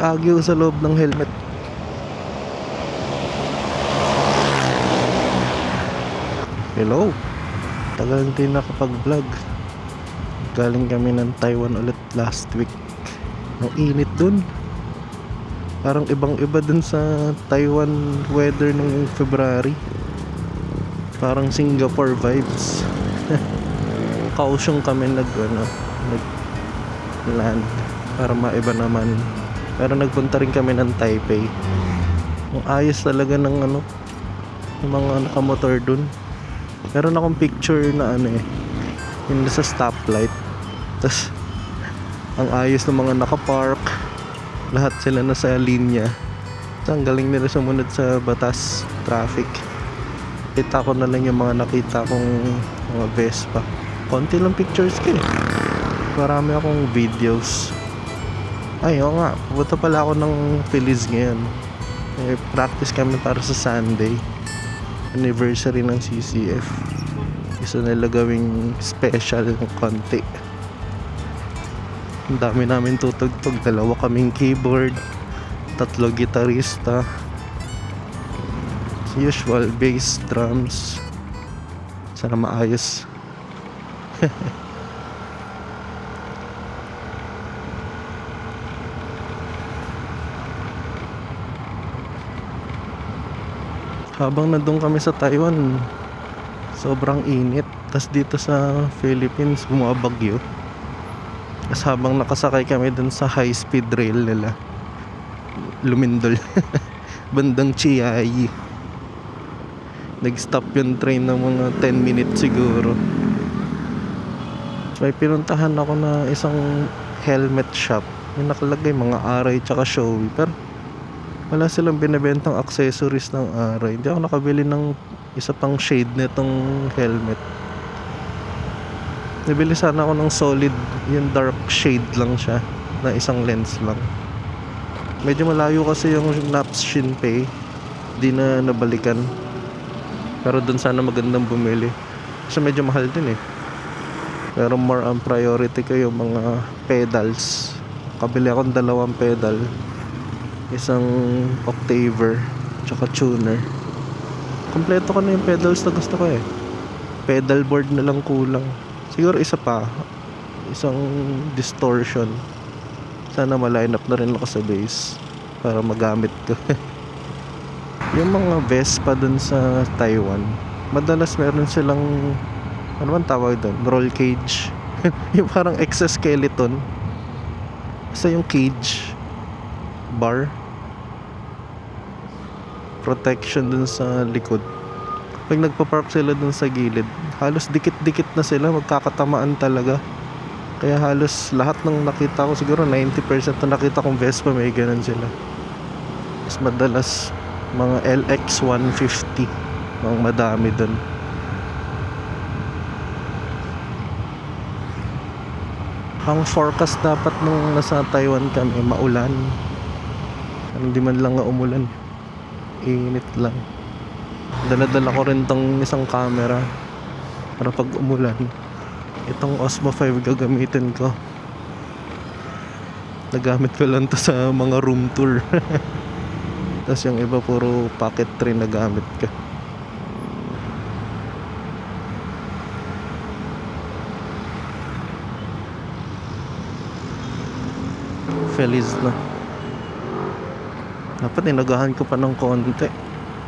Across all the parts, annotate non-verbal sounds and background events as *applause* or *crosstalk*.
Agyo sa loob ng helmet. Hello. Tagal hindi nakapag-vlog. Galing kami ng Taiwan ulit last week. Ang init dun. Parang ibang-iba dun sa Taiwan weather nung February. Parang Singapore vibes. *laughs* Kausyong kami nag ano, nag land para maiba naman. Pero nagpunta rin kami ng Taipei. Ang ayos talaga ng ano, yung mga nakamotor dun. Meron akong picture na ano eh, yung sa stoplight. Tapos, ang ayos ng mga nakapark. Lahat sila nasa linya. Tapos, ang galing nila sumunod sa batas, traffic. Kita ko na lang yung mga nakita kong mga Vespa. Konti lang pictures ko eh. Marami akong videos. Ay, oo nga. Pupunta pala ako ng Feliz ngayon. Eh, practice kami para sa Sunday. Anniversary ng CCF. Gusto nila gawing special ng konti. Ang dami namin tutugtog. Dalawa kaming keyboard. Tatlo gitarista. As usual, bass, drums. Sana maayos. *laughs* habang nandun kami sa Taiwan sobrang init. Tas dito sa Philippines bumabagyo. Tas habang nakasakay kami dun sa high speed rail nila lumindol. *laughs* Bandang Chiayi. Nag stop yung train ng mga 10 minutes siguro. May pinuntahan ako na isang helmet shop. Yung nakalagay mga aray tsaka showy pero wala silang binibentang accessories ng aray. Hindi ako nakabili ng isa pang shade nitong helmet. Nabili sana ako ng solid, yung dark shade lang siya, na isang lens lang. Medyo malayo kasi yung Naps Shinpei. Di na nabalikan. Pero dun sana magandang bumili. Kasi medyo mahal din eh. Pero more on priority ko yung mga pedals. Kabili akong dalawang pedal isang octaver tsaka tuner. Kompleto ko na yung pedals na gusto ko eh. Pedal board na lang kulang. Siguro isa pa isang distortion. Sana ma-line up na rin ako sa bass para magamit ko. *laughs* Yung mga Vespa dun sa Taiwan madalas meron silang ano man tawag doon roll cage. *laughs* Yung parang exoskeleton. Basta yung cage bar. Protection dun sa likod. Pag nagpa-park sila dun sa gilid halos dikit-dikit na sila magkakatamaan talaga. Kaya halos lahat ng nakita ko siguro 90% na nakita kong Vespa may ganun sila. Mas madalas mga LX 150 mga madami dun. Ang forecast dapat nung nasa Taiwan kami maulan hindi man lang nga umulan. Init lang. Daladala ko rin tong isang camera para pag umulan itong Osmo 5 gagamitin ko. Nagamit ko lang to sa mga room tour. *laughs* Tapos yung iba puro pocket train na gamit ko. Feliz na dapat inagahan ko pa ng konti.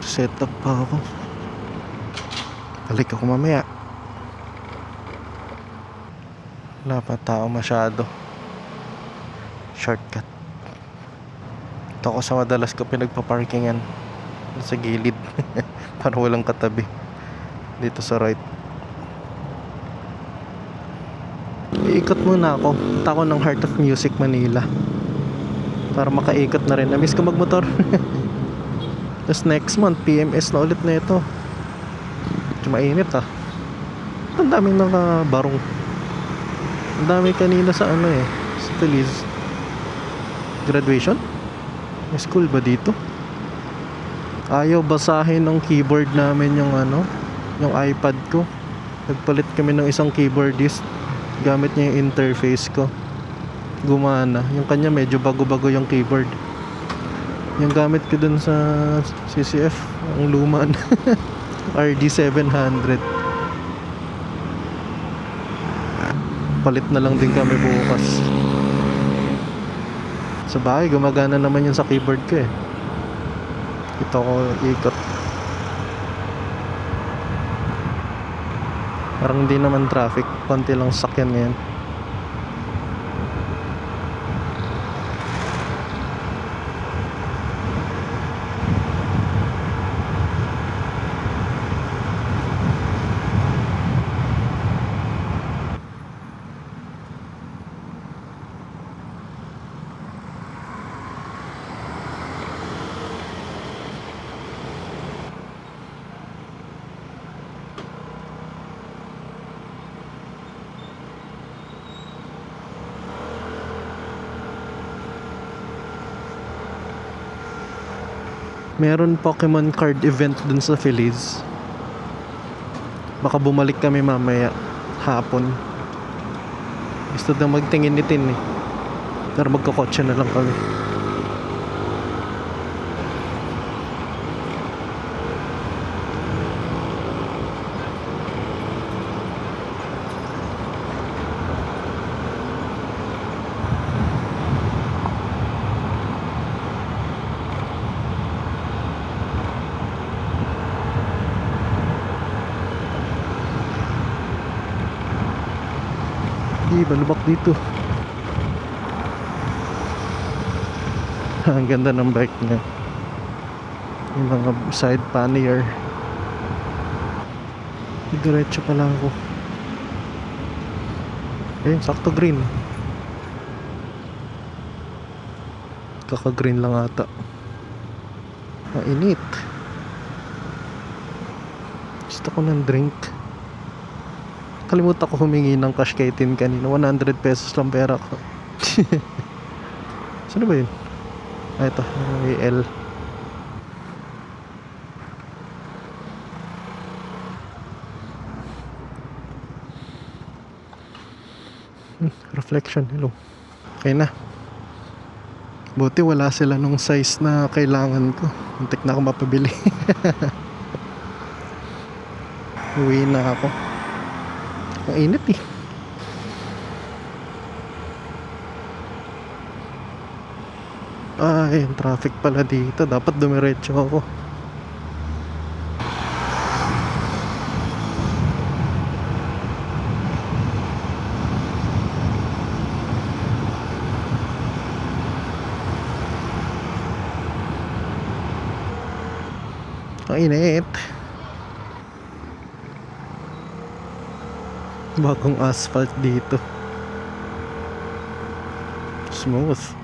Set up pa ako. Balik ako mamaya. Wala pa tao masyado. Shortcut. Ito ako sa madalas ko pinagpa-parkingan. Sa gilid. *laughs* Para walang katabi. Dito sa right. Iikot muna ako. Punta ako ng Heart of Music Manila para makaikot na rin. Namiss ko magmotor. *laughs* Tapos next month, PMS na ulit na ito. Mainit ah. Ang daming nakabarong. Ang dami kanina sa ano eh. Sa Feliz. Graduation? May school ba dito? Ayaw basahin ng keyboard namin yung ano, yung iPad ko. Nagpalit kami ng isang keyboardist. Gamit niya yung interface ko. Gumana. Yung kanya medyo bago-bago yung keyboard. Yung gamit ko dun sa CCF, ang luma na. *laughs* RD700. Palit na lang din kami bukas. Sa bagay, gumagana naman yun sa keyboard ko eh. Ito ko ikot. Parang hindi naman traffic. Konti lang sakyan ngayon. Meron Pokemon card event dun sa Feliz. Baka bumalik kami mamaya hapon. Gusto na magtingin ni Tin eh. Pero magkakotse na lang kami. Hindi, balubak dito. Ang ganda ng bike niya. Yung mga side pannier. Diretso pala ako. Ayun, sakto green. Kaka-green lang ata. Mainit. Gusto ko ng drink. Kalimutan ko humingi ng cash kay Tin kanina. 100 pesos lang pera ko. *laughs* Saan ba yun? Ah, ito. May L. Hmm, reflection. Hello. Okay na. Buti wala sila nung size na kailangan ko. Muntik na ako mapabili. *laughs* Uwi na ako. Ang init eh. Ay, yung traffic pala dito. Dapat dumiretso ako. Ang init. Bagong asphalt dito. Smooth.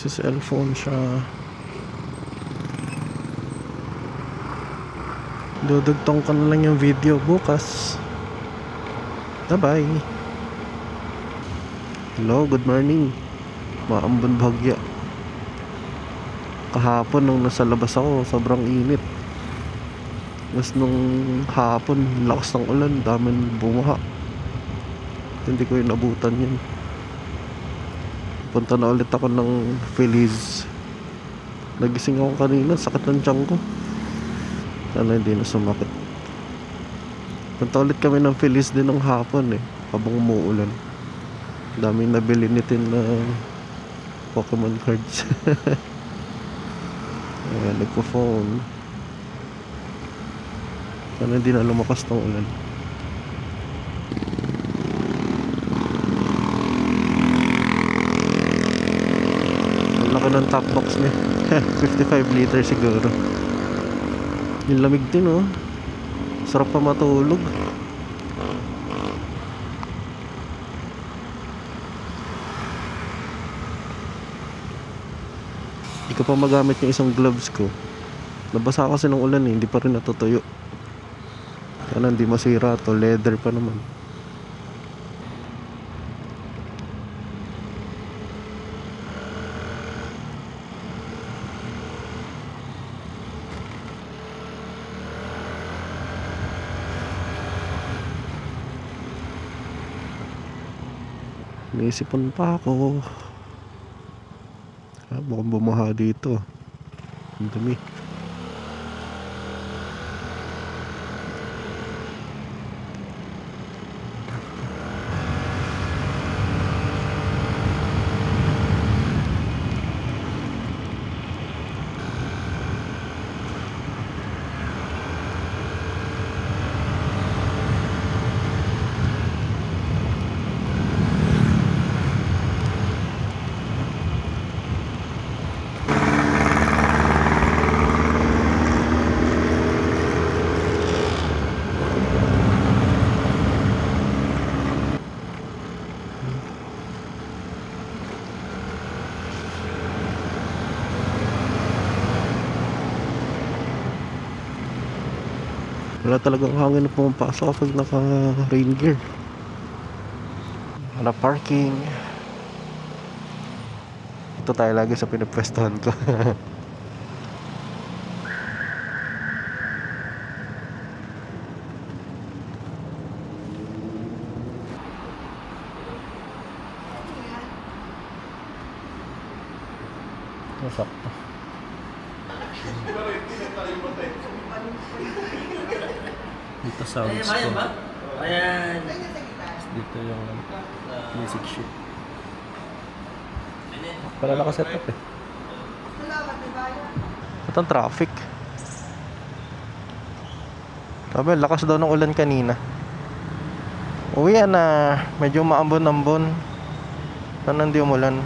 Sa cellphone siya. Dudugtong ko na lang yung video bukas. Bye-bye. Hello, good morning. Maambon bahagya. Kahapon nung nasa labas ako, sobrang init. Mas nung hapon, lakas ng ulan, daming bumaha. Hindi ko yung nabutan yun. Punta na ulit ako ng Feliz. Nagising ako kanina, sakit ng tiyan ko. Sana hindi na sumakit. Punta ulit kami ng Feliz din ng hapon eh, habang umuulan daming nabili ni Tin na Pokemon cards. *laughs* Ayan nagpo-phone. Sana hindi na lumakas ng ulan. Ang laki ng top box niya. *laughs* 55 liter siguro. Yung lamig din oh. Sarap pa matulog ko pa magamit yung isang gloves ko. Nabasa kasi ng ulan eh hindi pa rin natutuyo. Sana hindi masira to leather pa naman. Naisipan pa ako. Ah, mukhang bumaha dito. Ang dumi. Wala talagang hangin na pumapasok kapag naka rain gear. Wala parking. Ito tayo lagi sa pinapwestuhan ko. *laughs* Masakto. Dito sounds ko. Ayan. Dito yung music shoot. Pala nakaset up eh. Ito ang traffic. Sabi, lakas daw ng ulan kanina. Uwi na, medyo maambon-ambon. Sana hindi umulan.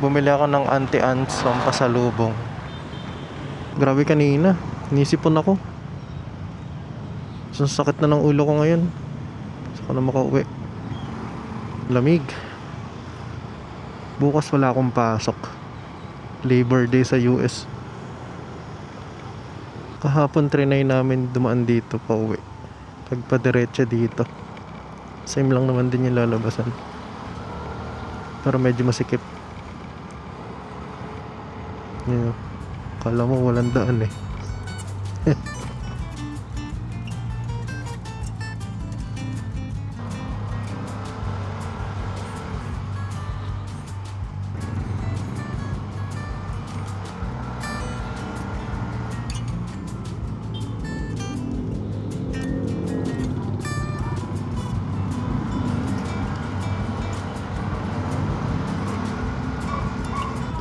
Bumili ako ng anti-ants pampasalubong. Grabe kanina. Inisipon ako. Ang sakit na ng ulo ko ngayon. Saka na makauwi. Lamig. Bukas wala akong pasok. Labor Day sa US. Kahapon trinay namin dumaan dito pa uwi. Pagpadiretso dito. Same lang naman din yung lalabasan. Pero medyo masikip. Yun. Kala mo walang daan eh. *laughs*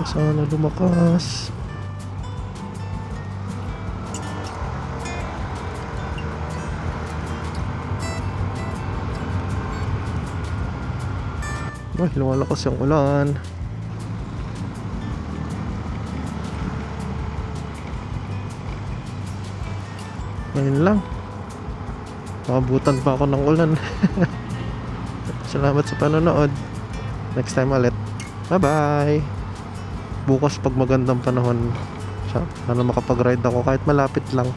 Sana lumakas. Ay, lumalakas yung ulan. Ngayon lang. Makabutan pa ako ng ulan. *laughs* Salamat sa panonood. Next time ulit. Bye-bye. Bukas pag magandang panahon, sana makapag-ride ako kahit malapit lang.